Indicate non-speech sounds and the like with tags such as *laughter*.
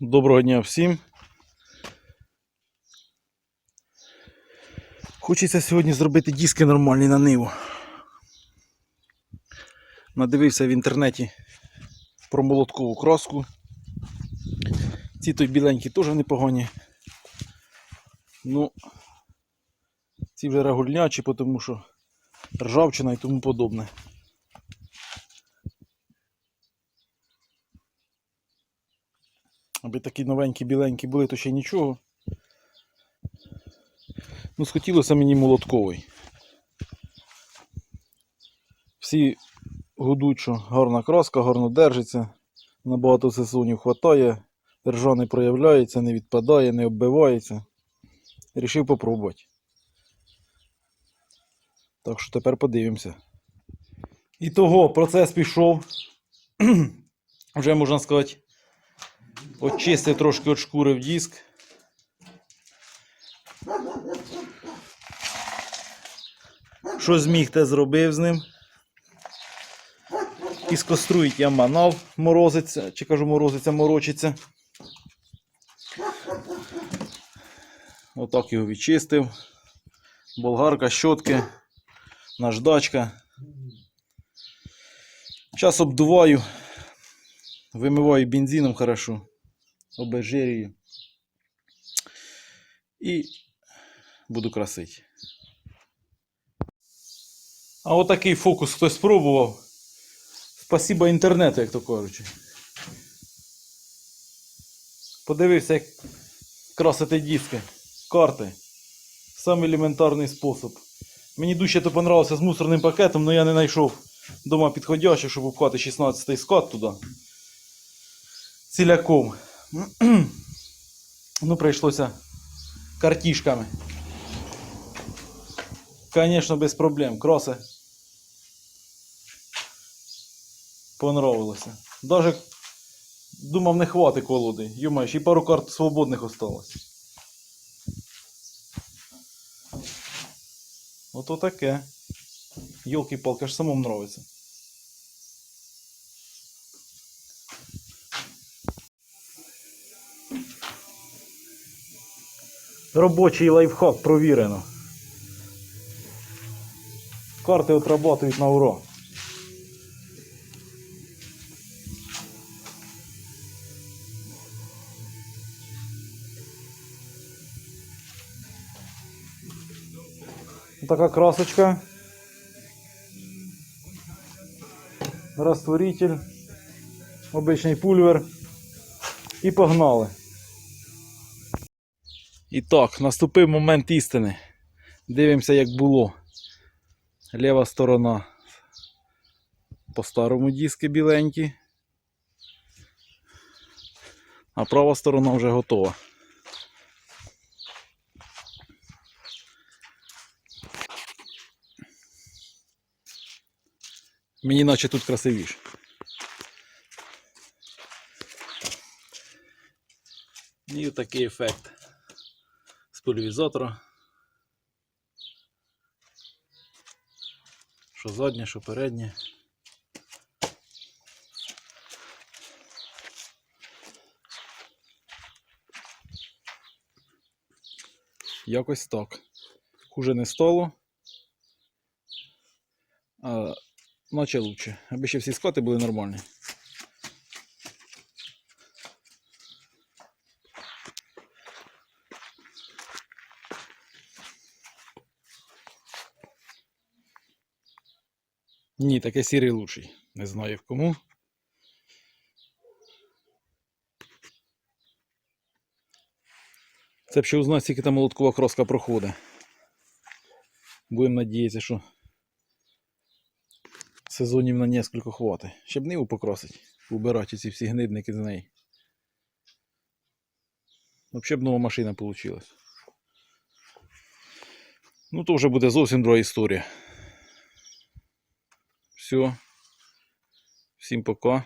Доброго дня всім. Хочеться сьогодні зробити диски нормальні на ниву. Надивився в інтернеті про молоткову краску. Ці той біленькі теж непогані. Ну, ці вже регульнячі, тому що ржавчина і тому подобне. Аби такі новенькі біленькі були, то ще нічого. Ну, схотілося мені молотковий. Всі гудуть, що гарна краска, гарно держиться, на багато сезонів хватає, ржа не проявляється, не відпадає, не оббивається. Рішив попробувати. Так що тепер подивимося. І того процес пішов. *clears throat* Вже можна сказати, очистив трошки від шкури в диск. Що зміг, те зробив з ним. Із коструїть я манав, морозиться, чи кажу морозиться, морочиться. Отак його відчистив. Болгарка, щотки, наждачка. Зараз обдуваю, вимиваю бензином хорошо, обезжирюю. І буду красити. А отакий фокус хтось спробував. Спасибо інтернету, як то кажучи. Подивився, як красити диски, карти. Самий елементарний спосіб. Мені дуже то понравилося з мусорним пакетом, але я не знайшов дома підходящих, щоб впхати 16-й скат туди. Ціляком. *clears throat* ну, прийшлося картішками. Конечно, без проблем. Кроси. Понравилося. Даже думав, не хватить колоди. Ще й пару карт свободних осталось. Ото таке. Йолки-палки, аж самому нравиться. Робочий лайфхак провірено. Карти отрабатують на ура. Така красочка. Растворитель. Обичний пульвер. І погнали. І так, наступив момент істини. Дивимося, як було. Ліва сторона по старому диски біленькі. А права сторона вже готова. Мені наче тут красивіше. І такий ефект пульвізатора. Що заднє, що переднє. Якось так. Хуже не стало. А, наче лучше. Аби ще всі скати були нормальні. Ні, таке сірий лучший. Не знаю в кому. Це б ще узнати, скільки там молоткова кроска проходить. Будемо надіятися, що сезонів на несколько хватить. Щоб ниву покрасить, убирати ці всі гнидники з неї. Взагалі б нова машина вийшла. Ну то вже буде зовсім друга історія. Все. Всім пока.